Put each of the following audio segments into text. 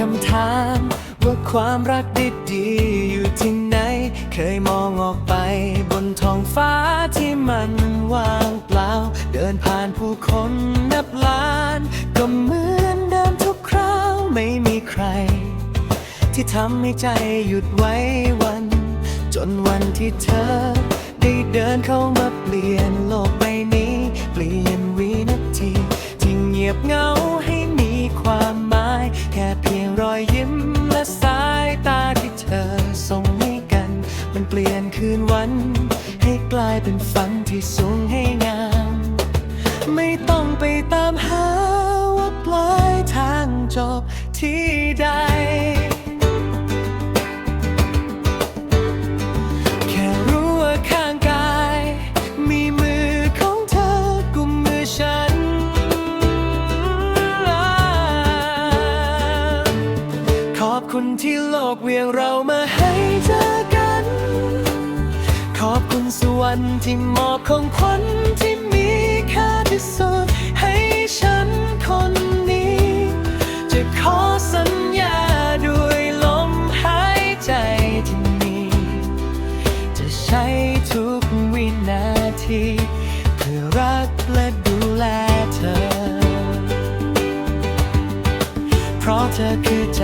คำถามวามรักดีๆอยู่ที่ไหน เคยมองออกไปบนท้องฟ้าที่มันว่างเปล่า เดินผ่านผู้คนนับล้าน ก็เหมือนเดิมทุกคราวไม่มีใคร ที่ทำให้ใจหยุดไว้วัน จนวันที่เธอ ได้เดินเข้ามาเปลี่ยนโลกใบนี้ เปลี่ยนวินาทีที่เงียบเหงา เป็นฝันที่สูงให้งาม ไม่ต้องไปตามหาว่าปลายทางจบที่ใด แค่รู้ว่าข้างกาย มีมือของเธอกุมมือฉัน ขอบคุณที่โลกเวียงเรามาให้ วรรค์ที่มอบของขวัญที่มีค่าที่สุด ให้ฉันคนนี้ จะขอสัญญาด้วยลมหายใจที่มี จะใช้ทุกวินาที เพื่อรักและดูแลเธอ เพราะเธอคือใจ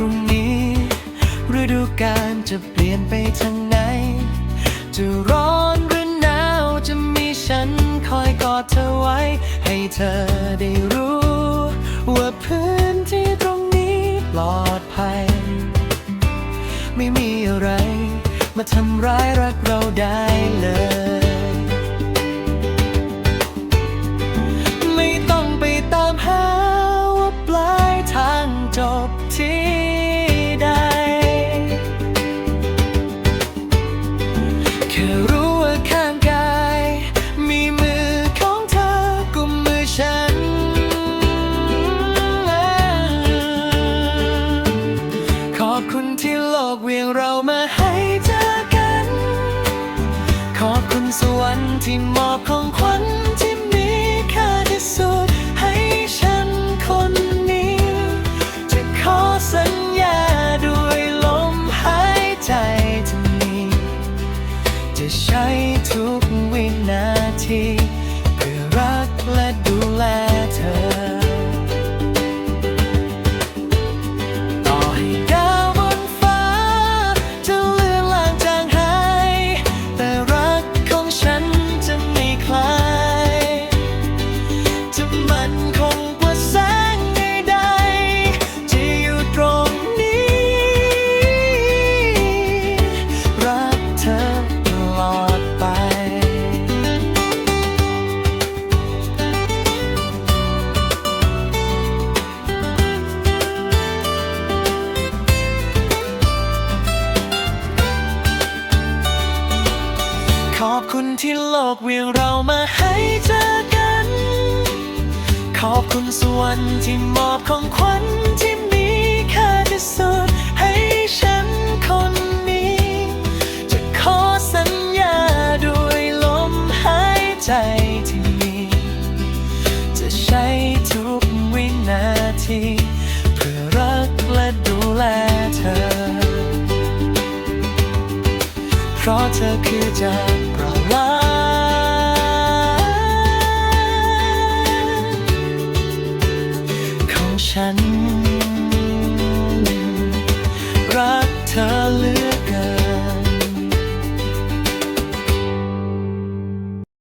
รุ่งนี้ฤดูกาลจะเปลี่ยนไปทางไหน จะร้อนหรือหนาวจะมีฉันคอยกอดเธอไว้ ให้เธอได้รู้ ว่าพื้นที่ตรงนี้ปลอดภัย ไม่มีอะไร มาทำร้ายรักเราได้เลย ค่รู้ว่าข้างกาย มีมือของเธอกุมมือฉัน ขอบคุณที่โลกเวียงเรามาให้เจอกัน ขอบคุณสวรรค์ที่มอบของขวัญ น วียงเรามาให้เจอกัน ขอบคุณสวรรค์ที่มอบของขวัญที่มีค่าที่สุดให้ฉันคนนี้ จะขอสัญญาด้วยลมหายใจที่มี จะใช้ทุกวินาที เพื่อรักและดูแลเธอ เพราะเธอคือจากประลา